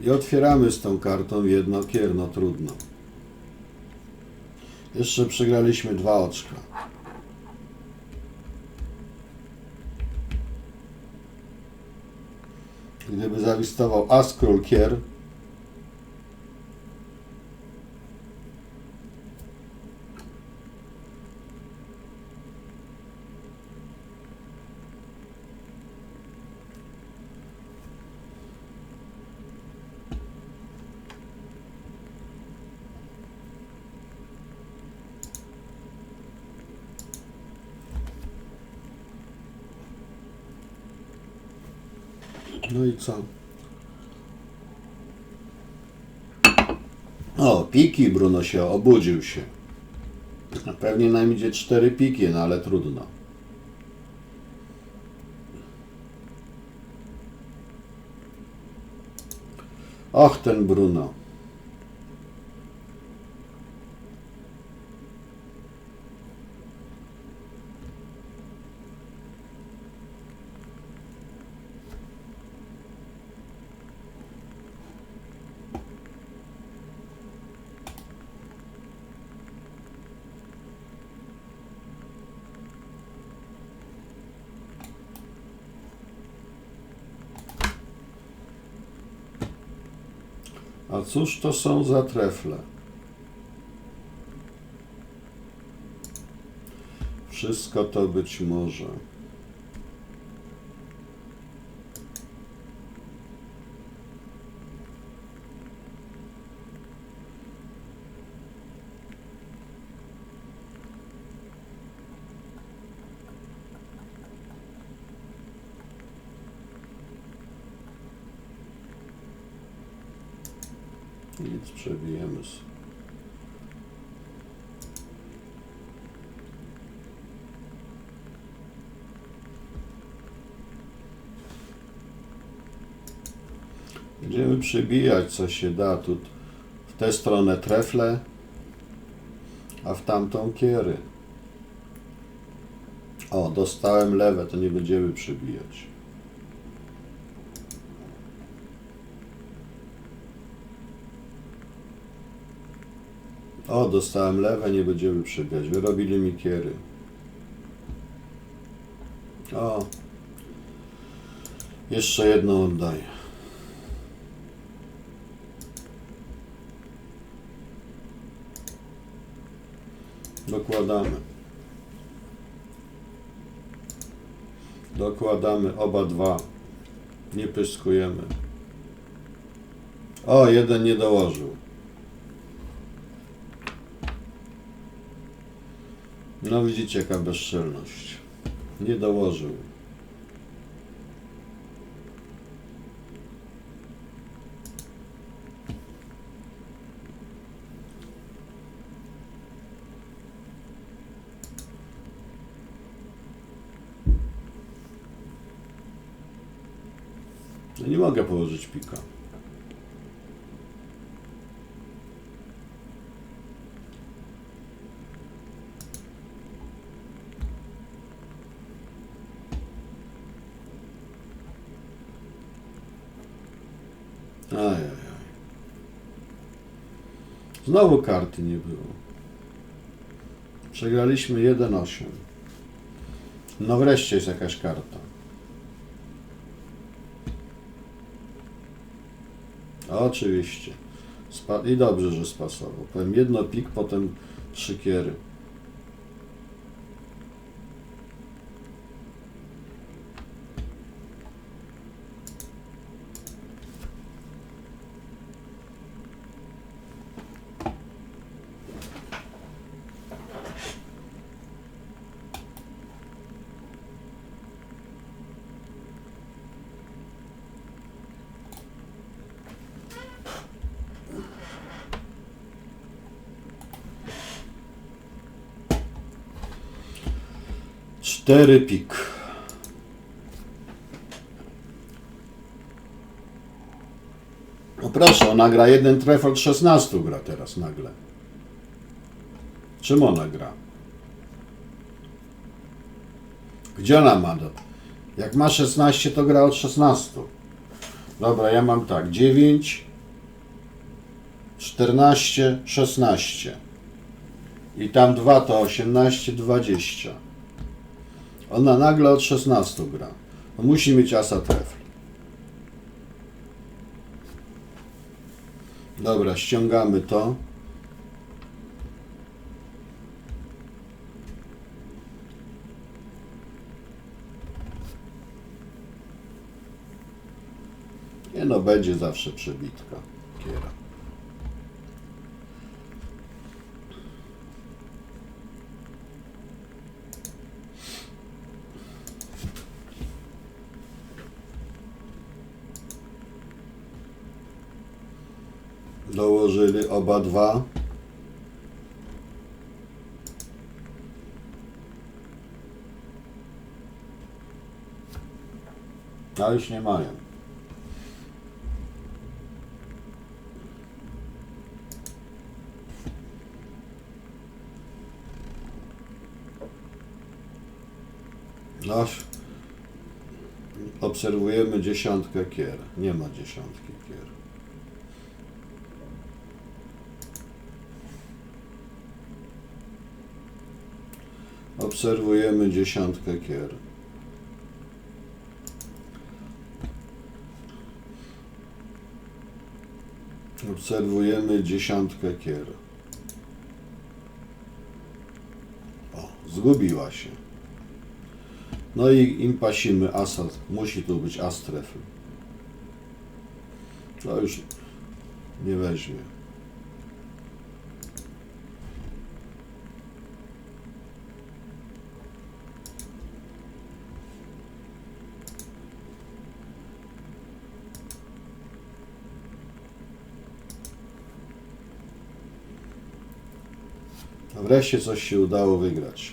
I otwieramy z tą kartą jedno kierno, trudno. Jeszcze przegraliśmy dwa oczka. Gdyby zawistował as król kier, No? O, piki Bruno się obudził się. Pewnie nam idzie cztery piki, no ale trudno. Och, ten Bruno. A cóż to są za trefle? Wszystko to być może. Nic przebijemy. s- Będziemy przebijać co się da. Tu w tę stronę trefle, a w tamtą kiery. O, dostałem lewe, to nie będziemy przebijać. O, dostałem lewe, nie będziemy przebijać. Wyrobili mi kiery. O. Jeszcze jedną oddaję. Dokładamy. Dokładamy oba dwa. Nie pyskujemy. O, jeden nie dołożył. No widzicie jaka bezczelność. Nie dołożył. No nie mogę położyć pika. Ajajaj. Znowu karty nie było. Przegraliśmy 1-8. No wreszcie jest jakaś karta. Oczywiście. I dobrze, że spasował. Powiem jedno pik, potem trzy kiery. Cztery pik. No proszę, ona gra jeden tref od 16 gra teraz nagle. Czym ona gra? Gdzie ona ma? do- Jak ma 16, to gra od 16. Dobra, ja mam tak. 9, 14, 16. I tam 2 to 18, 20. Ona nagle od 16 gra. No musi mieć asa trefl. Dobra, ściągamy to. Nie no, będzie zawsze przebitka. Kiera. Dołożyli oba dwa. A już nie mają. No, obserwujemy dziesiątkę kier. Nie ma dziesiątki kier. Obserwujemy dziesiątkę kier. Obserwujemy dziesiątkę kier. O, zgubiła się. No i im pasimy. Musi tu być as trefl. To już nie weźmie. Wreszcie coś się udało wygrać.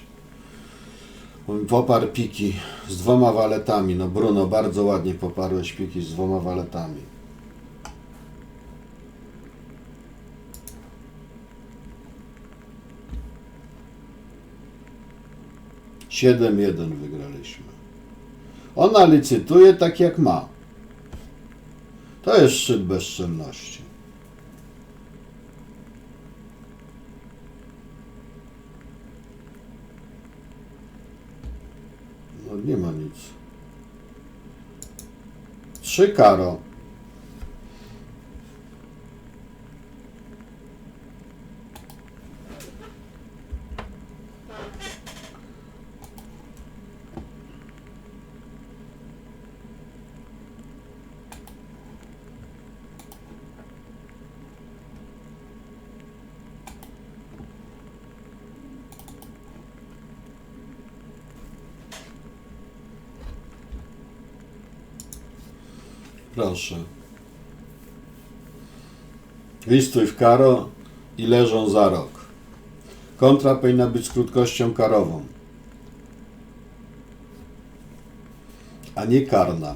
Poparł piki z dwoma waletami. No Bruno, bardzo ładnie poparłeś piki z dwoma waletami. Siedem jeden wygraliśmy. Ona licytuje tak jak ma. To jest szczyt bezczelności. No nie ma nic. Trzy karo. Proszę. Listuj w karo i leżą za rok. Kontra powinna być z krótkością karową, a nie karna.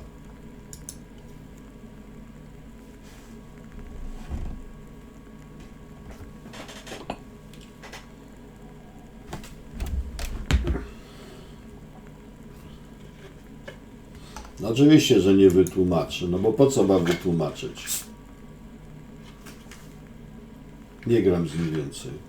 Oczywiście, że nie wytłumaczy, no bo po co ma wytłumaczyć? Nie gram z nim więcej.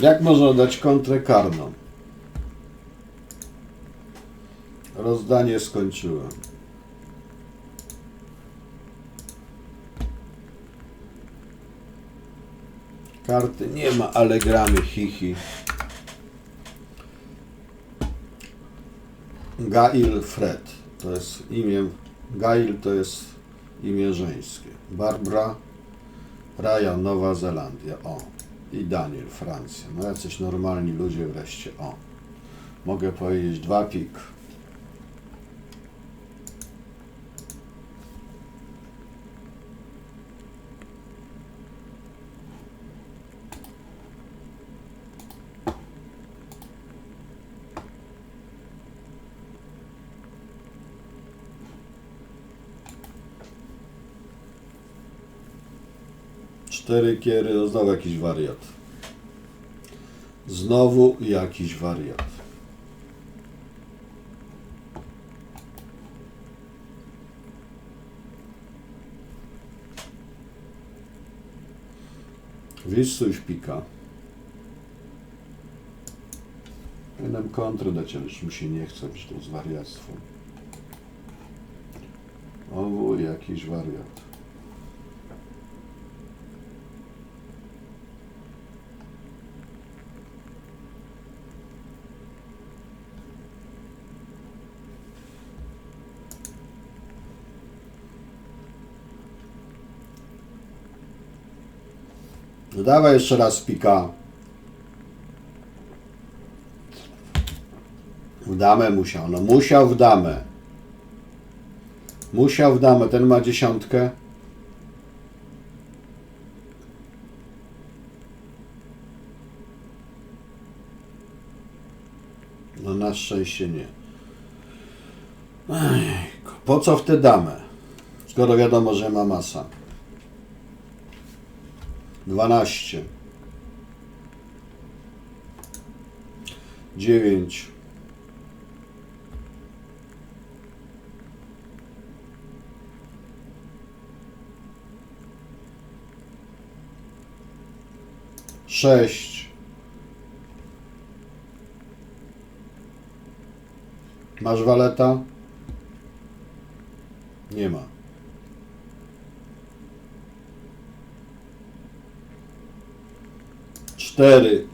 Jak można dać kontrę karną? Rozdanie skończyłem. Karty nie ma, ale gramy hihi. Gail Fred to jest imię. Gail to jest imię żeńskie. Barbara Ryan, Nowa Zelandia. O. I Daniel, Francja. No jacyś normalni ludzie wreszcie. O. Mogę powiedzieć dwa pik. Cztery kiery, no znowu jakiś wariat. Znowu jakiś wariat. Wiesz, coś pika. Powinienem kontrę dać, ale mi się nie chce, że to jest wariactwo. O, jakiś wariat. No dawaj jeszcze raz pika. W damę musiał. No musiał w damę. Musiał w damę. Ten ma dziesiątkę. No na szczęście nie. Ejku, po co w tę damę? Skoro wiadomo, że ma masa. 12 9 6 Masz waleta? Nie ma. Cztery.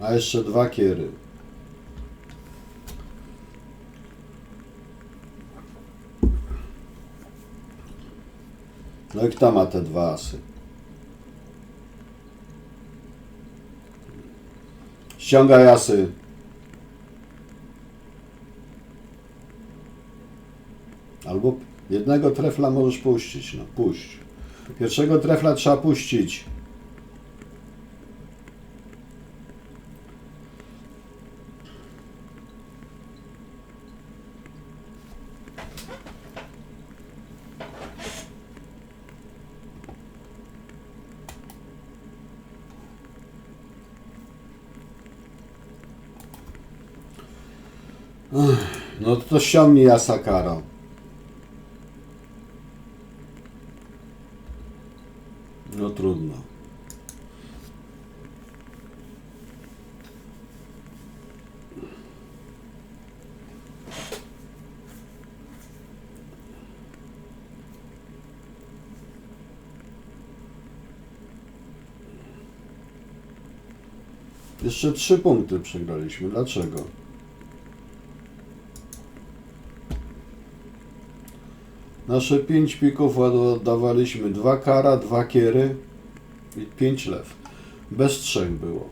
A jeszcze dwa kiery. No i kto ma te dwa asy? Ściągaj asy. Albo jednego trefla możesz puścić. No puść. Pierwszego trefla trzeba puścić. No to ściągnij Asakaro. No trudno. Jeszcze trzy punkty przegraliśmy. Dlaczego? Nasze pięć pików oddawaliśmy dwa kara, dwa kiery i pięć lew. Bez trzech było.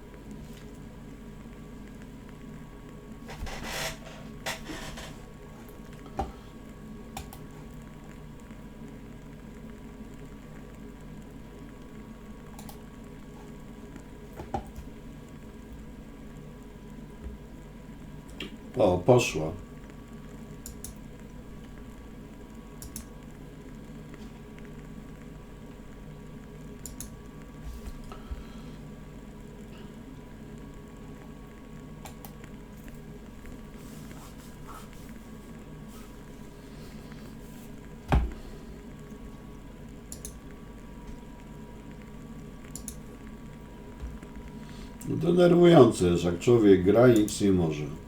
O, poszła. No Denerwujące jest, jak człowiek gra i nic nie może.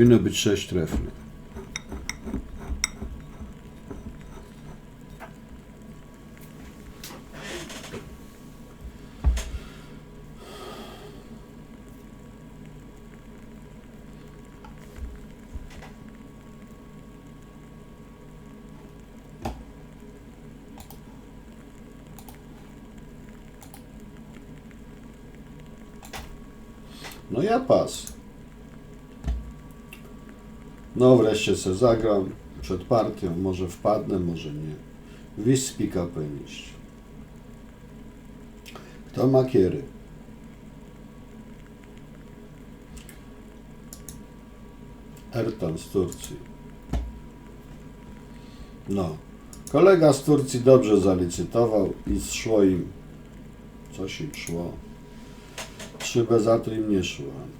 Powinno być sześć trefli. No ja. No wreszcie se zagram przed partią. Może wpadnę, może nie. Powinien iść. Kto ma kiery? Ertan z Turcji. No. Kolega z Turcji dobrze zalicytował i szło im. Coś im szło. Szybę za to im nie szło.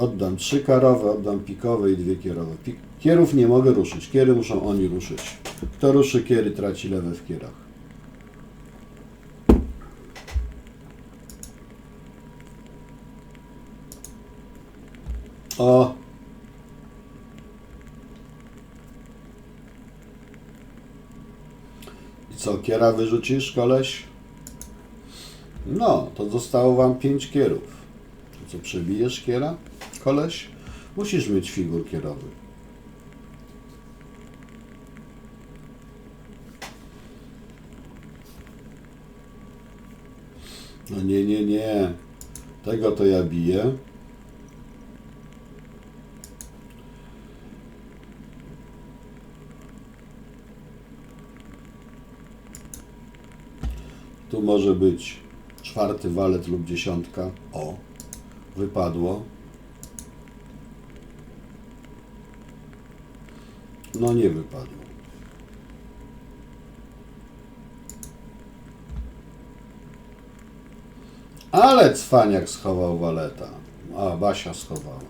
Oddam trzy karowe, oddam pikowe i dwie kierowe. Kierów nie mogę ruszyć. Kiery muszą oni ruszyć. Kto ruszy kiery, traci lewe w kierach. O! I co, kiera wyrzucisz, koleś? No, to zostało wam pięć kierów. To co, przebijesz kiera, koleś? Musisz mieć figur kierowy. No nie, nie, nie. Tego to ja biję. Tu może być czwarty walet lub dziesiątka. O, wypadło. No nie wypadło. Ale cwaniak schował waleta. A, Basia schowała.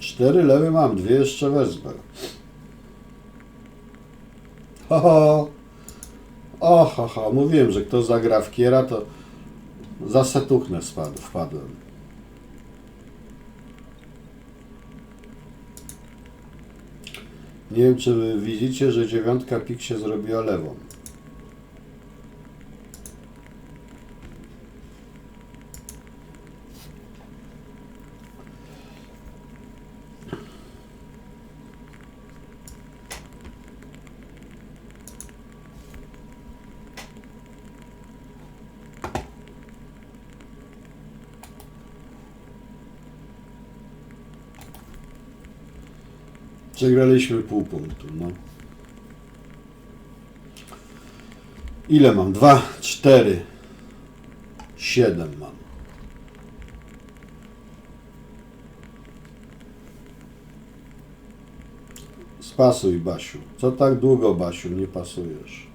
Cztery lewy mam, dwie jeszcze wezmę. Ho, ho. O, ho, ho. Mówiłem, że kto zagra w kiera, to za setuchnę spadł, wpadłem. Nie wiem, czy widzicie, że dziewiątka pik się zrobiła lewą. Przegraliśmy pół punktu, no. Ile mam? Dwa, cztery, siedem mam. Spasuj, Basiu. Co tak długo, Basiu, nie pasujesz?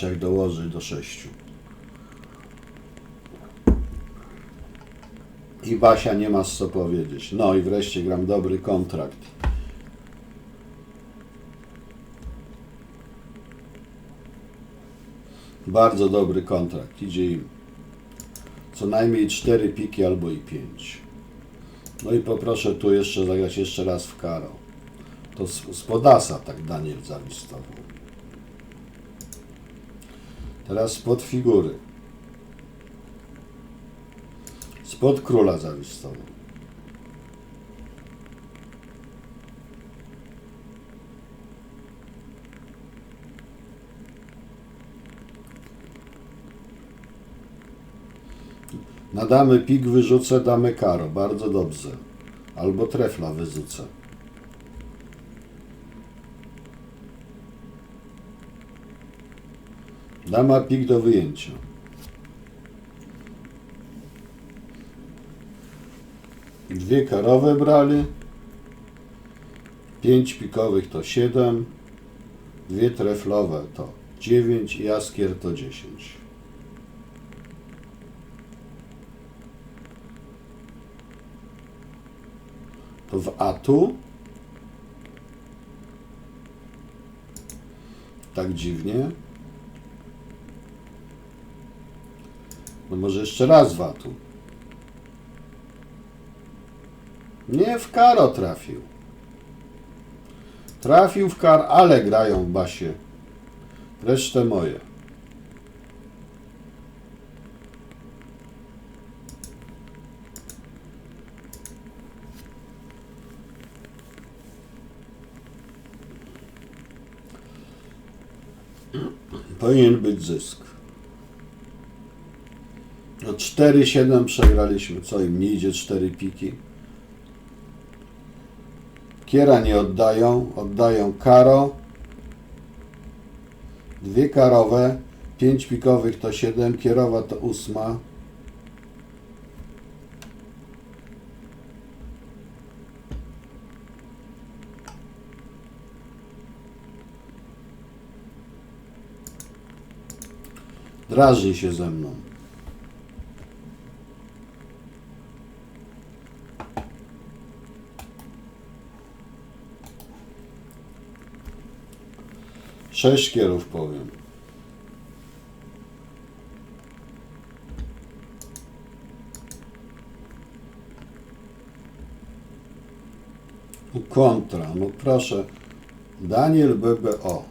Nie masz jak dołożyć do sześciu. I Basia nie ma co powiedzieć. No i wreszcie gram dobry kontrakt. Bardzo dobry kontrakt. Idzie im co najmniej cztery piki albo i pięć. No i poproszę tu jeszcze zagrać jeszcze raz w karo. To z, z Podasa tak Daniel zalistował. Teraz spod figury. Spod króla zawistował. Na damy pik wyrzucę, damy karo. Bardzo dobrze. Albo trefla wyrzucę. Dama pik do wyjęcia. Dwie karowe brali. Pięć pikowych to siedem. Dwie treflowe to dziewięć jaskier to dziesięć. To w atu. Tak dziwnie. No może jeszcze raz watu. Nie w karo trafił. Trafił w kar, ale grają basie. Resztę moje. Powinien być zysk. No 4-7 przegraliśmy. Co im nie idzie 4 piki? Kiera nie oddają. Oddają karo. Dwie karowe. 5 pikowych to 7. Kierowa to 8. Drażni się ze mną. Sześć kierów powiem. Kontra, no proszę. Daniel BBO.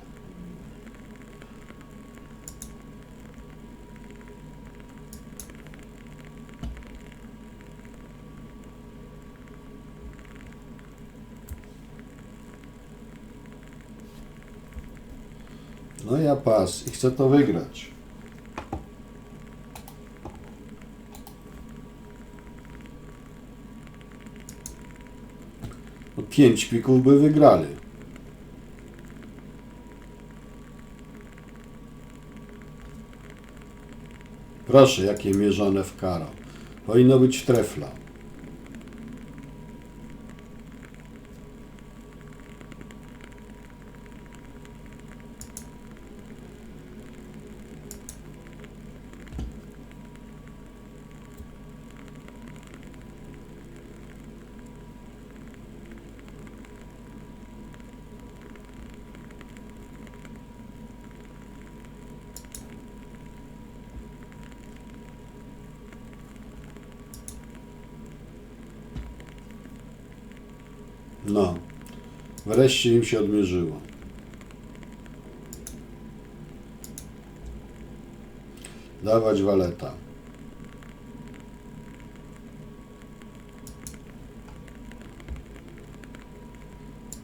No ja pas i chcę to wygrać. No pięć pików by wygrali. Proszę, jakie mierzone w karo. Powinno być trefla. No. Wreszcie im się odmierzyło. Dawać waleta.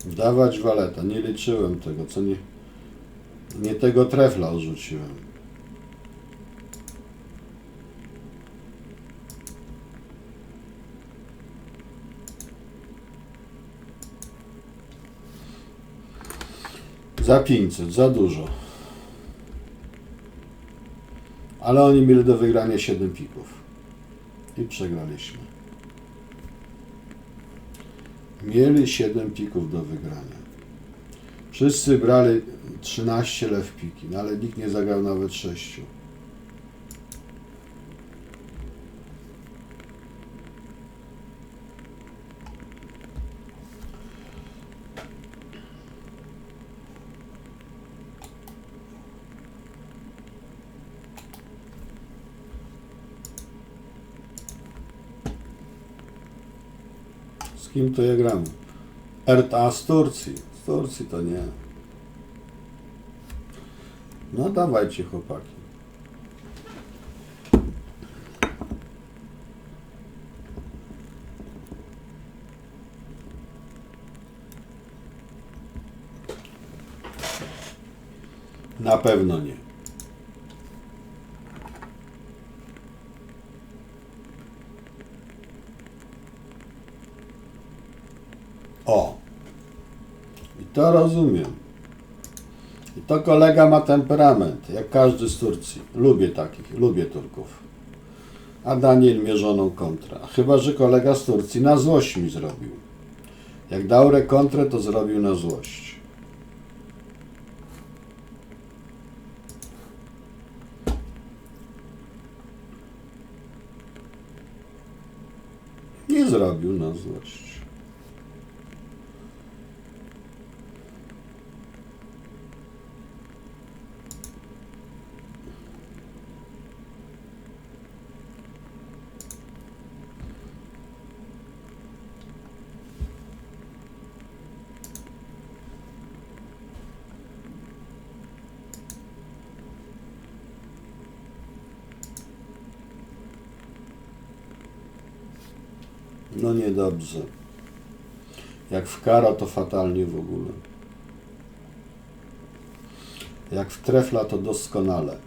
Dawać waleta. Nie liczyłem tego, co nie... Nie tego trefla odrzuciłem. Za 500, za dużo. Ale oni mieli do wygrania 7 pików. I przegraliśmy. Mieli 7 pików do wygrania. Wszyscy brali 13 lew piki, no ale nikt nie zagrał nawet 6. kim to ja gram? RTA z Turcji. Z Turcji to nie. No dawajcie chłopaki. Na pewno nie. O. I to rozumiem. I to kolega ma temperament, jak każdy z Turcji. Lubię takich, lubię Turków. A Daniel mierzoną kontrę. Chyba, że kolega z Turcji na złość mi zrobił. Jak dał rekontrę, to zrobił na złość. Nie zrobił na złość. No niedobrze. Jak w karo, to fatalnie w ogóle. Jak w trefla to doskonale.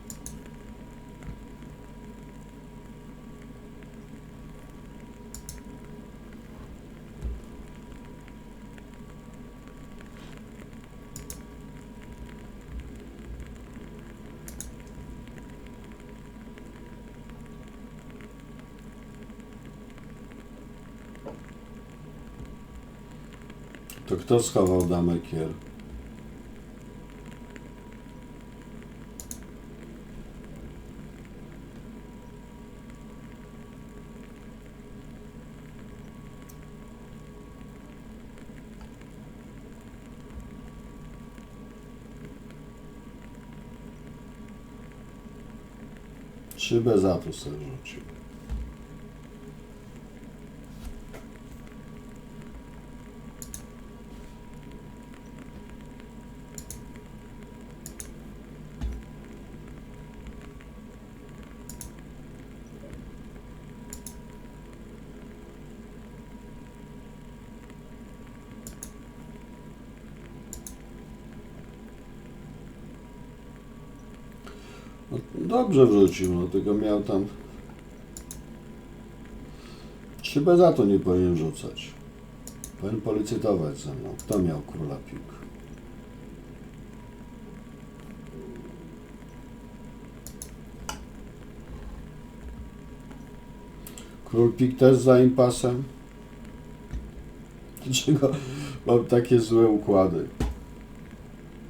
To kto schował damę kier? Trzy bez atu sobie rzucił. No, dobrze wrzucił, no tylko miał tam. Trzy bez atu nie powinien rzucać. Powinien policytować ze mną. Kto miał króla pik? Król pik też za impasem? Dlaczego mam takie złe układy?